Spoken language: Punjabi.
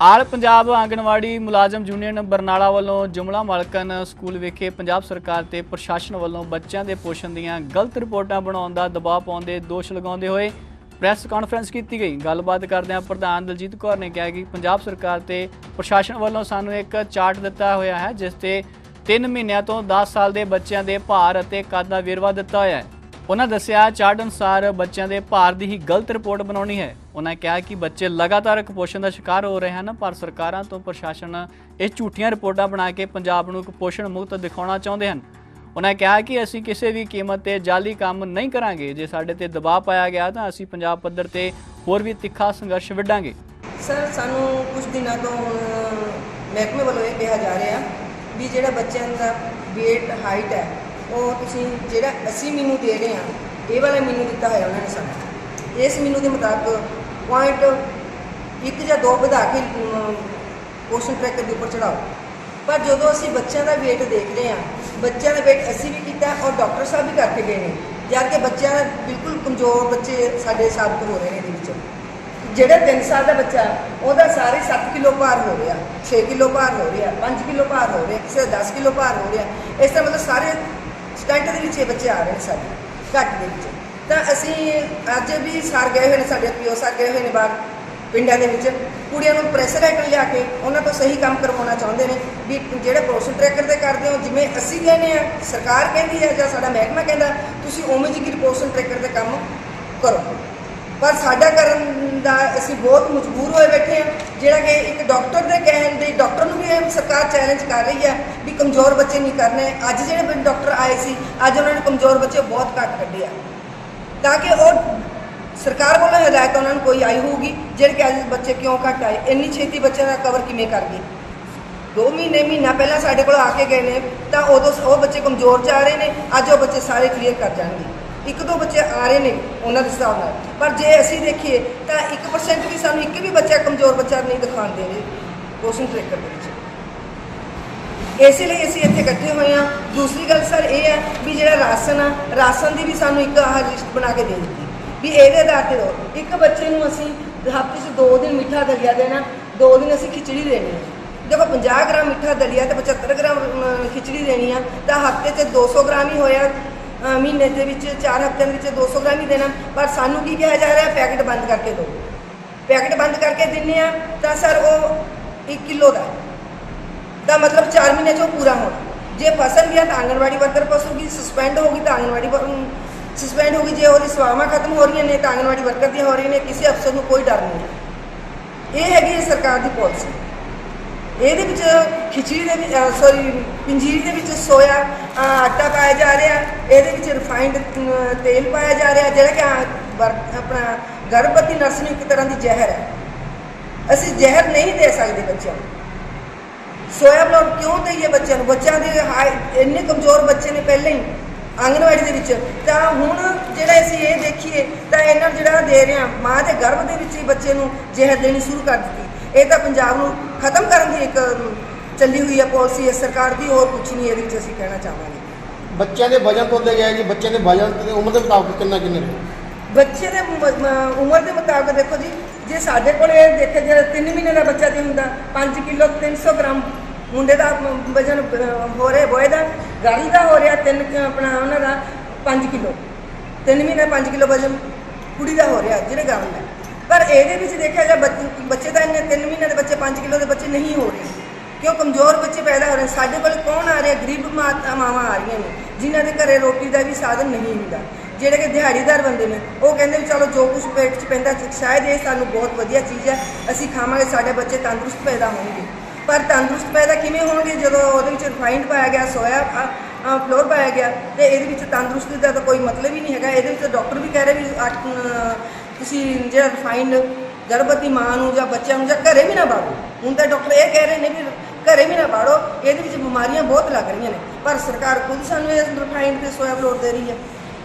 ਆਲ ਪੰਜਾਬ ਆਂਗਣਵਾੜੀ ਮੁਲਾਜ਼ਮ ਯੂਨੀਅਨ ਬਰਨਾਲਾ ਵੱਲੋਂ ਜੁਮਲਾ ਮਾਲਕਨ ਸਕੂਲ ਵਿਖੇ ਪੰਜਾਬ ਸਰਕਾਰ ਤੇ ਪ੍ਰਸ਼ਾਸਨ ਵੱਲੋਂ ਬੱਚਿਆਂ ਦੇ ਪੋਸ਼ਣ ਦੀਆਂ ਗਲਤ ਰਿਪੋਰਟਾਂ ਬਣਾਉਣ ਦਾ ਦਬਾਅ ਪਾਉਣ ਦੇ ਦੋਸ਼ ਲਗਾਉਂਦੇ ਹੋਏ ਪ੍ਰੈਸ ਕਾਨਫਰੰਸ ਕੀਤੀ ਗਈ। ਗੱਲਬਾਤ ਕਰਦਿਆਂ ਪ੍ਰਧਾਨ ਦਲਜੀਤ ਕੌਰ ਨੇ ਕਿਹਾ ਕਿ ਪੰਜਾਬ ਸਰਕਾਰ ਤੇ ਪ੍ਰਸ਼ਾਸਨ ਵੱਲੋਂ ਸਾਨੂੰ ਇੱਕ ਚਾਰਟ ਦਿੱਤਾ ਹੋਇਆ ਹੈ, ਜਿਸ ਤੇ 3 ਮਹੀਨਿਆਂ ਤੋਂ 10 ਸਾਲ ਦੇ ਬੱਚਿਆਂ ਦੇ ਭਾਰ ਅਤੇ ਕੱਦ ਦਾ ਵੇਰਵਾ ਦਿੱਤਾ ਹੋਇਆ ਹੈ। ਉਹਨਾਂ ਦੱਸਿਆ ਚਾਰਟ ਅਨੁਸਾਰ ਬੱਚਿਆਂ ਦੇ ਭਾਰ ਦੀ ਹੀ ਗਲਤ ਰਿਪੋਰਟ ਬਣਾਉਣੀ ਹੈ। ਉਹਨਾਂ ਕਿਹਾ ਕਿ ਬੱਚੇ ਲਗਾਤਾਰ ਕੁਪੋਸ਼ਣ ਦਾ ਸ਼ਿਕਾਰ ਹੋ ਰਹੇ ਹਨ, ਪਰ ਸਰਕਾਰਾਂ ਤੋਂ ਪ੍ਰਸ਼ਾਸਨ ਇਹ ਝੂਠੀਆਂ ਰਿਪੋਰਟਾਂ ਬਣਾ ਕੇ ਪੰਜਾਬ ਨੂੰ ਕੁਪੋਸ਼ਣ ਮੁਕਤ ਦਿਖਾਉਣਾ ਚਾਹੁੰਦੇ ਹਨ। ਉਹਨਾਂ ਕਿਹਾ ਕਿ ਅਸੀਂ ਕਿਸੇ ਵੀ ਕੀਮਤ ਤੇ ਜਾਲੀ ਕੰਮ ਨਹੀਂ ਕਰਾਂਗੇ। ਜੇ ਸਾਡੇ ਤੇ ਦਬਾਅ ਪਾਇਆ ਗਿਆ ਤਾਂ ਅਸੀਂ ਪੰਜਾਬ ਪੱਧਰ ਤੇ ਹੋਰ ਵੀ ਤਿੱਖਾ ਸੰਘਰਸ਼ ਵਿੱਢਾਂਗੇ। ਸਰ, ਸਾਨੂੰ ਕੁਝ ਦਿਨਾਂ ਤੋਂ ਮਹਿਕਮੇ ਵੱਲੋਂ ਇਹ ਕਿਹਾ ਜਾ ਰਿਹਾ ਵੀ ਜਿਹੜਾ ਬੱਚਿਆਂ ਦਾ weight ਹਾਈਟ ਹੈ ਉਹ ਤੁਸੀਂ ਜਿਹੜਾ 80 ਮੀਨੂ ਦੇ ਰਹੇ ਹਾਂ, ਇਹ ਵਾਲਾ ਮੀਨੂ ਦਿੱਤਾ ਹੋਇਆ ਉਹਨਾਂ ਨੇ ਸਾਨੂੰ। ਇਸ ਮੀਨੂ ਦੇ ਮੁਤਾਬਕ ਪੁਆਇੰਟ ਇੱਕ ਜਾਂ ਦੋ ਵਧਾ ਕੇ ਪੋਸ਼ਨ ਟਰੈਕਰ ਦੇ ਉੱਪਰ ਚੜਾਓ ਪਰ ਜਦੋਂ ਅਸੀਂ ਬੱਚਿਆਂ ਦਾ weight ਰਹੇ ਹਾਂ, ਬੱਚਿਆਂ ਦਾ weight ਅਸੀਂ ਵੀ ਕੀਤਾ ਔਰ ਡਾਕਟਰ ਸਾਹਿਬ ਵੀ ਕਰਕੇ ਗਏ ਨੇ, ਜਦ ਕਿ ਬੱਚਿਆਂ ਦਾ ਬਿਲਕੁਲ ਕਮਜ਼ੋਰ ਬੱਚੇ ਸਾਡੇ ਸਾਬਤ ਹੋ ਰਹੇ ਨੇ ਇਹਦੇ ਵਿੱਚ। ਜਿਹੜਾ 3 ਸਾਲ ਦਾ ਬੱਚਾ, ਉਹਦਾ ਸਾਰੇ 7 ਕਿਲੋ ਭਾਰ ਹੋ ਰਿਹਾ 6 ਕਿਲੋ ਭਾਰ ਹੋ ਰਿਹਾ 5 ਕਿਲੋ ਭਾਰ ਹੋ ਰਿਹਾ, ਕਿਸੇ ਦਾ 10 ਕਿਲੋ ਭਾਰ ਹੋ ਰਿਹਾ, ਇਸ ਤਰ੍ਹਾਂ ਮਤਲਬ ਸਾਰੇ ਸਟੈਂਟ ਦੇ ਵਿੱਚ ਇਹ ਬੱਚੇ ਆ ਰਹੇ ਨੇ ਸਾਡੇ, ਘੱਟ ਦੇ ਵਿੱਚ। ਤਾਂ ਅਸੀਂ ਅੱਜ ਵੀ ਸਰ ਗਏ ਹੋਏ ਨੇ ਸਾਡੇ, ਪੀਓ ਸਰ ਗਏ ਹੋਏ ਨੇ ਬਾਹਰ ਪਿੰਡਾਂ ਦੇ ਵਿੱਚ। ਕੁੜੀਆਂ ਨੂੰ ਪ੍ਰੈਸ਼ਰ ਹੈਕਰ ਲਿਆ ਕੇ ਉਹਨਾਂ ਤੋਂ ਸਹੀ ਕੰਮ ਕਰਵਾਉਣਾ ਚਾਹੁੰਦੇ ਨੇ ਵੀ ਜਿਹੜੇ ਪ੍ਰੋਸ਼ਨ ਟਰੈਕਰ ਤੇ ਕਰਦੇ ਹੋ, ਜਿਵੇਂ ਅਸੀਂ ਕਹਿੰਦੇ ਆ ਸਰਕਾਰ ਕਹਿੰਦੀ ਹੈ ਜਾਂ ਸਾਡਾ ਮਹਿਕਮਾ ਕਹਿੰਦਾ, ਤੁਸੀਂ ਉਵੇਂ ਜਿਹੀ ਪ੍ਰੋਸ਼ਨ ਟਰੈਕਰ ਤੇ ਕੰਮ ਕਰੋ। ਪਰ ਸਾਡਾ ਕਰਨ ਦਾ ਅਸੀਂ ਬਹੁਤ ਮਜਬੂਰ ਹੋਏ ਬੈਠੇ ਹਾਂ, ਜਿਹੜਾ ਕਿ ਇੱਕ ਡਾਕਟਰ ਦੇ ਕਹਿਣ ਦੇ ਡਾਕਟਰ ਨੂੰ ਵੀ ਇਹ ਸਰਕਾਰ ਚੈਲੰਜ ਕਰ ਰਹੀ ਹੈ ਵੀ ਕਮਜ਼ੋਰ ਬੱਚੇ ਨਹੀਂ ਕਰਨੇ। ਅੱਜ ਜਿਹੜੇ ਡਾਕਟਰ ਆਏ ਸੀ, ਅੱਜ ਉਹਨਾਂ ਨੇ ਕਮਜ਼ੋਰ ਬੱਚੇ ਬਹੁਤ ਘੱਟ ਕੱਢੇ ਆ। ਤਾਂ ਕਿ ਉਹ ਸਰਕਾਰ ਵੱਲੋਂ ਹਦਾਇਤ ਉਹਨਾਂ ਨੂੰ ਕੋਈ ਆਈ ਹੋਊਗੀ, ਜਿਹੜੇ ਕਿ ਅੱਜ ਬੱਚੇ ਕਿਉਂ ਘੱਟ ਆਏ, ਇੰਨੀ ਛੇਤੀ ਬੱਚਿਆਂ ਦਾ ਕਵਰ ਕਿਵੇਂ ਕਰ ਗਏ ਦੋ ਮਹੀਨੇ, ਮਹੀਨਾ ਪਹਿਲਾਂ ਸਾਡੇ ਕੋਲ ਆ ਕੇ ਗਏ ਨੇ, ਤਾਂ ਉਦੋਂ ਉਹ ਬੱਚੇ ਕਮਜ਼ੋਰ ਜਾ ਰਹੇ ਨੇ, ਅੱਜ ਉਹ ਬੱਚੇ ਸਾਰੇ ਕਲੀਅਰ ਕਰ ਜਾਣਗੇ। ਇੱਕ ਦੋ ਬੱਚੇ ਆ ਰਹੇ ਨੇ ਉਹਨਾਂ ਦੇ ਹਿਸਾਬ ਨਾਲ। ਪਰ ਜੇ ਅਸੀਂ ਦੇਖੀਏ, ਤਾਂ 1% ਵੀ ਸਾਨੂੰ ਇੱਕ ਵੀ ਬੱਚਾ ਕਮਜ਼ੋਰ ਬੱਚਾ ਨਹੀਂ ਦਿਖਾਉਂਦੇ ਨੇ ਕੋਸ਼ਨ ਟ੍ਰੈਕਰ ਦੇ ਇਸੇ ਲਈ ਅਸੀਂ ਇੱਥੇ ਇਕੱਠੇ ਹੋਏ ਆ ਦੂਸਰੀ ਗੱਲ ਸਰ ਇਹ ਹੈ ਵੀ ਜਿਹੜਾ ਰਾਸ਼ਨ ਆ, ਰਾਸ਼ਨ ਦੀ ਵੀ ਸਾਨੂੰ ਇੱਕ ਆਹ ਲਿਸਟ ਬਣਾ ਕੇ ਦੇ ਦਿੱਤੀ। ਵੀ ਇਹਦੇ ਆਧਾਰ ਤੇ ਦਿਓ ਇੱਕ ਬੱਚੇ ਨੂੰ ਅਸੀਂ ਹਫ਼ਤੇ 'ਚ ਦੋ ਦਿਨ ਮਿੱਠਾ ਦਲੀਆ ਦੇਣਾ, ਦੋ ਦਿਨ ਅਸੀਂ ਖਿਚੜੀ ਦੇਣੀ ਹੈ ਦੇਖੋ 50 ਗ੍ਰਾਮ ਮਿੱਠਾ ਦਲੀਆ ਤੇ 75 ਗ੍ਰਾਮ ਖਿਚੜੀ ਦੇਣੀ ਆ, ਤਾਂ ਹਫ਼ਤੇ 'ਚ 200 ਗ੍ਰਾਮ ਹੀ ਹੋਇਆ। ਮਹੀਨੇ ਦੇ ਵਿੱਚ 4 ਹਫ਼ਤਿਆਂ ਦੇ ਵਿੱਚ 200 ਗ੍ਰਾਮ ਹੀ ਦੇਣਾ। ਪਰ ਸਾਨੂੰ ਕੀ ਕਿਹਾ ਜਾ ਰਿਹਾ? ਪੈਕੇਟ ਬੰਦ ਕਰਕੇ ਦਿਓ। ਪੈਕਟ ਬੰਦ ਕਰਕੇ ਦਿੰਨੇ ਆ ਤਾਂ ਸਰ ਉਹ 1 ਕਿਲੋ ਦਾ ਹੈ। ਤਾਂ ਮਤਲਬ 4 ਮਹੀਨੇ 'ਚ ਉਹ ਪੂਰਾ ਹੋਣਾ। ਜੇ ਫਸਲ ਗਿਆ ਤਾਂ ਆਂਗਣਵਾੜੀ ਵਰਕਰ ਫਸੂਗੀ ਸਸਪੈਂਡ ਹੋਗੀ ਤਾਂ ਆਂਗਣਵਾੜੀ ਸਸਪੈਂਡ ਹੋਗੀ ਜੇ ਉਹਦੀ ਸੇਵਾਵਾਂ ਖਤਮ ਹੋ ਰਹੀਆਂ ਨੇ ਤਾਂ ਆਂਗਣਵਾੜੀ ਵਰਕਰ ਦੀਆਂ ਹੋ ਰਹੀਆਂ ਨੇ, ਕਿਸੇ ਅਫਸਰ ਨੂੰ ਕੋਈ ਡਰ ਨਹੀਂ। ਹੈ ਇਹ ਹੈਗੀ ਸਰਕਾਰ ਦੀ ਪਾਲਿਸੀ ਇਹਦੇ ਵਿੱਚ ਖਿਚੜੀ ਦੇ ਵਿੱਚ ਸੌਰੀ ਪੰਜੀਰੀ ਦੇ ਵਿੱਚ ਸੋਇਆ ਆਟਾ ਪਾਇਆ ਜਾ ਰਿਹਾ, ਇਹਦੇ ਵਿੱਚ ਰਿਫਾਈਨਡ ਤੇਲ ਪਾਇਆ ਜਾ ਰਿਹਾ, ਜਿਹੜਾ ਕਿ ਵਰ- ਆਪਣਾ ਗਰਭਵਤੀ ਨਰਸ ਨੂੰ ਇੱਕ ਤਰ੍ਹਾਂ ਦੀ ਜ਼ਹਿਰ ਹੈ। ਅਸੀਂ ਜ਼ਹਿਰ ਨਹੀਂ ਦੇ ਸਕਦੇ ਬੱਚਿਆਂ ਨੂੰ। ਸੋਇਆ ਬਲੌਕ ਕਿਉਂ ਦਈਏ ਬੱਚਿਆਂ ਨੂੰ? ਬੱਚਿਆਂ ਦੇ ਹਾਈ- ਇੰਨੇ ਕਮਜ਼ੋਰ ਬੱਚੇ ਨੇ ਪਹਿਲਾਂ ਹੀ ਆਂਗਣਵਾੜੀ ਦੇ ਵਿੱਚ। ਤਾਂ ਹੁਣ ਜਿਹੜਾ ਅਸੀਂ ਇਹ ਦੇਖੀਏ ਤਾਂ ਇਹਨਾਂ ਨੂੰ ਜਿਹੜਾ ਦੇ ਰਹੇ ਹਾਂ ਮਾਂ ਦੇ ਗਰਭ ਦੇ ਵਿੱਚ ਹੀ ਬੱਚੇ ਨੂੰ ਜ਼ਹਿਰ ਦੇਣੀ ਸ਼ੁਰੂ ਕਰ ਦਿੱਤੀ। ਇਹ ਤਾਂ ਪੰਜਾਬ ਨੂੰ ਖਤਮ ਕਰਨ ਦੀ ਇੱਕ ਅਮ, ਚੱਲੀ ਹੋਈ ਹੈ ਪਾਲਿਸੀ ਹੈ। ਸਰਕਾਰ ਦੀ ਹੋਰ ਕੁਝ ਨਹੀਂ ਇਹਦੇ ਵਿੱਚ ਅਸੀਂ ਕਹਿਣਾ ਚਾਹਾਂਗੇ। ਬੱਚਿਆਂ ਦੇ ਵਜਨ ਤੋਲੇ ਗਏ ਜੀ ਬੱਚਿਆਂ ਦੇ ਵਜਨ ਤੇ ਉਮਰ ਦੇ ਮੁਤਾਬਕ ਕਿੰਨਾ ਕਿੰਨੇ ਨੇ ਬੱਚੇ ਦੇ ਉਮਰ ਦੇ ਮੁਤਾਬਕ ਦੇਖੋ ਜੀ, ਜੇ ਸਾਡੇ ਕੋਲ ਇਹ ਦੇਖਿਆ ਜਿਹੜਾ 3 ਮਹੀਨੇ ਦਾ ਬੱਚਾ ਜੇ ਹੁੰਦਾ 5 ਕਿਲੋ 300 ਗ੍ਰਾਮ ਮੁੰਡੇ ਦਾ ਵਜਨ ਹੋ ਰਿਹਾ ਬੋਏ ਦਾ ਗਾੜੀ ਦਾ ਹੋ ਰਿਹਾ 3 ਆਪਣਾ ਉਹਨਾਂ ਦਾ 5 ਕਿਲੋ। 3 ਮਹੀਨੇ 5 ਕਿਲੋ ਵਜਨ ਕੁੜੀ ਦਾ ਹੋ ਰਿਹਾ, ਜਿਹੜੇ ਗਰਲ ਦਾ। ਪਰ ਇਹਦੇ ਵਿੱਚ ਦੇਖਿਆ ਜਾ ਬੱਚੇ ਤਾਂ ਇੰਨੇ 3 ਮਹੀਨੇ ਦੇ ਬੱਚੇ 5 ਕਿਲੋ ਦੇ ਬੱਚੇ ਨਹੀਂ ਹੋ ਰਹੇ। ਕਿਉਂ ਕਮਜ਼ੋਰ ਬੱਚੇ ਪੈਦਾ ਹੋ ਰਹੇ ਸਾਡੇ ਕੋਲ ਕੌਣ ਆ ਰਿਹਾ? ਗਰੀਬ ਮਾਤਾ ਮਾਵਾਂ ਆ ਰਹੀਆਂ ਨੇ, ਜਿਨ੍ਹਾਂ ਦੇ ਘਰੇ ਰੋਟੀ ਦਾ ਵੀ ਸਾਧਨ ਨਹੀਂ ਹੁੰਦਾ। ਜਿਹੜੇ ਕਿ ਦਿਹਾੜੀਦਾਰ ਬੰਦੇ ਨੇ, ਉਹ ਕਹਿੰਦੇ ਵੀ ਚਲੋ ਜੋ ਕੁਝ ਪੇਟ 'ਚ ਪੈਂਦਾ ਸ਼ਾਇਦ ਇਹ ਸਾਨੂੰ ਬਹੁਤ ਵਧੀਆ ਚੀਜ਼ ਹੈ, ਅਸੀਂ ਖਾਵਾਂਗੇ, ਸਾਡੇ ਬੱਚੇ ਤੰਦਰੁਸਤ ਪੈਦਾ ਹੋਣਗੇ। ਪਰ ਤੰਦਰੁਸਤ ਪੈਦਾ ਕਿਵੇਂ ਹੋਣਗੇ? ਜਦੋਂ ਉਹਦੇ ਵਿੱਚ ਰਿਫਾਈਨਡ ਪਾਇਆ ਗਿਆ, ਸੋਇਆ ਫਲੋਰ ਪਾਇਆ ਗਿਆ, ਤੇ ਇਹਦੇ ਵਿੱਚ ਤੰਦਰੁਸਤੀ ਦਾ ਤਾਂ ਕੋਈ ਮਤਲਬ ਹੀ ਨਹੀਂ ਹੈਗਾ। ਇਹਦੇ ਵਿੱਚ ਡਾਕਟਰ ਵੀ ਕਹਿ ਰਹੇ ਵੀ ਆਟ- ਤੁਸੀਂ ਜਿਹੜਾ ਰਿਫਾਈਨਡ ਗਰਭਵਤੀ ਮਾਂ ਨੂੰ ਜਾਂ ਬੱਚਿਆਂ ਨੂੰ ਜਾਂ ਘਰੇ ਵੀ ਨਾ ਬਾੜੋ ਹੁਣ ਤਾਂ ਡਾਕਟਰ ਇਹ ਕਹਿ ਰਹੇ ਨੇ ਵੀ, ਘਰੇ ਵੀ ਨਾ ਬਾੜੋ ਇਹਦੇ ਵਿੱਚ ਬਿਮਾਰੀਆਂ ਬਹੁਤ ਲੱਗ ਰਹੀਆਂ ਨੇ। ਪਰ ਸਰਕਾਰ ਖੁਦ ਸਾਨੂੰ ਇਹ ਰਿਫਾਈਨਡ ਤੇ ਸੋਇਆ ਫਲੋਰ ਦੇ ਰਹੀ ਹੈ।